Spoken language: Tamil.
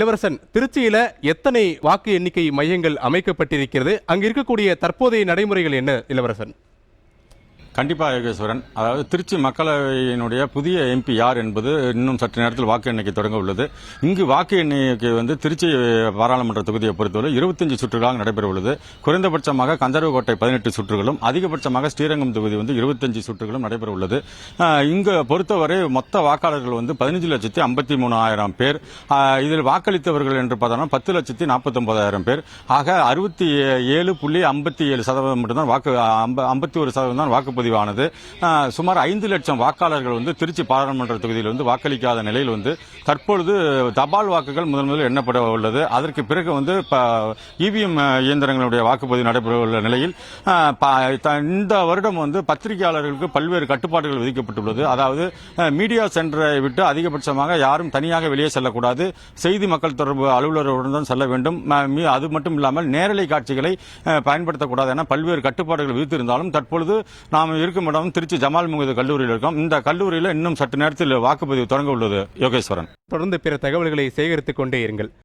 இளவரசன் திருச்சியில எத்தனை வாக்கு எண்ணிக்கை மையங்கள் அமைக்கப்பட்டிருக்கிறது? அங்கு இருக்கக்கூடிய தற்போதைய நடைமுறைகள் என்ன இளவரசன்? கண்டிப்பாக யோகேஸ்வரன் அதாவது திருச்சி மக்களவையினுடைய புதிய எம்பி யார் என்பது இன்னும் சற்று நேரத்தில் வாக்கு எண்ணிக்கை தொடங்க உள்ளது. இங்கு வாக்கு எண்ணிக்கை வந்து திருச்சி பாராளுமன்ற தொகுதியை பொறுத்தவரை இருபத்தஞ்சு சுற்றுகளாக நடைபெற உள்ளது. குறைந்தபட்சமாக கந்தர்வக்கோட்டை பதினெட்டு சுற்றுகளும் அதிகபட்சமாக ஸ்ரீரங்கம் தொகுதி வந்து இருபத்தஞ்சு சுற்றுகளும் நடைபெற உள்ளது. இங்கு பொறுத்தவரை மொத்த வாக்காளர்கள் வந்து பதினஞ்சு லட்சத்தி ஐம்பத்தி மூணாயிரம் பேர் இதில் வாக்களித்தவர்கள் என்று பார்த்தோம்னா பத்து லட்சத்தி நாற்பத்தொன்பதாயிரம் பேர். ஆக அறுபத்தி ஏழு புள்ளி ஐம்பத்தி ஏழு சதவீதம் மட்டும்தான் வாக்கு ஐம்பத்தி ஒரு சதவீதம் தான் வாக்குப்பதிவானது சுமார் ஐந்து லட்சம் வாக்காளர்கள் வந்து திருச்சி பாராளுமன்ற தொகுதியில் வந்து வாக்களிக்காத நிலையில் வந்து தற்பொழுது தபால் வாக்குகள் முதன் முதலில் எண்ணப்பட உள்ளது. அதற்கு பிறகு வந்து இவிஎம் இயந்திரங்களுடைய வாக்குப்பதிவு நடைபெற உள்ள நிலையில் இந்த வருடம் வந்து பத்திரிகையாளர்களுக்கு பல்வேறு கட்டுப்பாடுகள் விதிக்கப்பட்டுள்ளது. அதாவது மீடியா சென்டரை விட்டு அதிகபட்சமாக யாரும் தனியாக வெளியே செல்லக்கூடாது. செய்தி மக்கள் தொடர்பு அலுவலருடன் தான் செல்ல வேண்டும். அது மட்டும் இல்லாமல் நேரலை காட்சிகளை பயன்படுத்தக்கூடாது என பல்வேறு கட்டுப்பாடுகள் விதித்திருந்தாலும் தற்பொழுது நாம் இருக்கும் இடம் திருச்சி ஜமால் முகது கல்லூரியில் இருக்கோம். இந்த கல்லூரியில் இன்னும் சற்று நேரத்தில் வாக்குப்பதிவு தொடங்க உள்ளது யோகேஸ்வரன். தொடர்ந்து பிற தகவல்களை சேகரித்துக் கொண்டே இருங்கள்.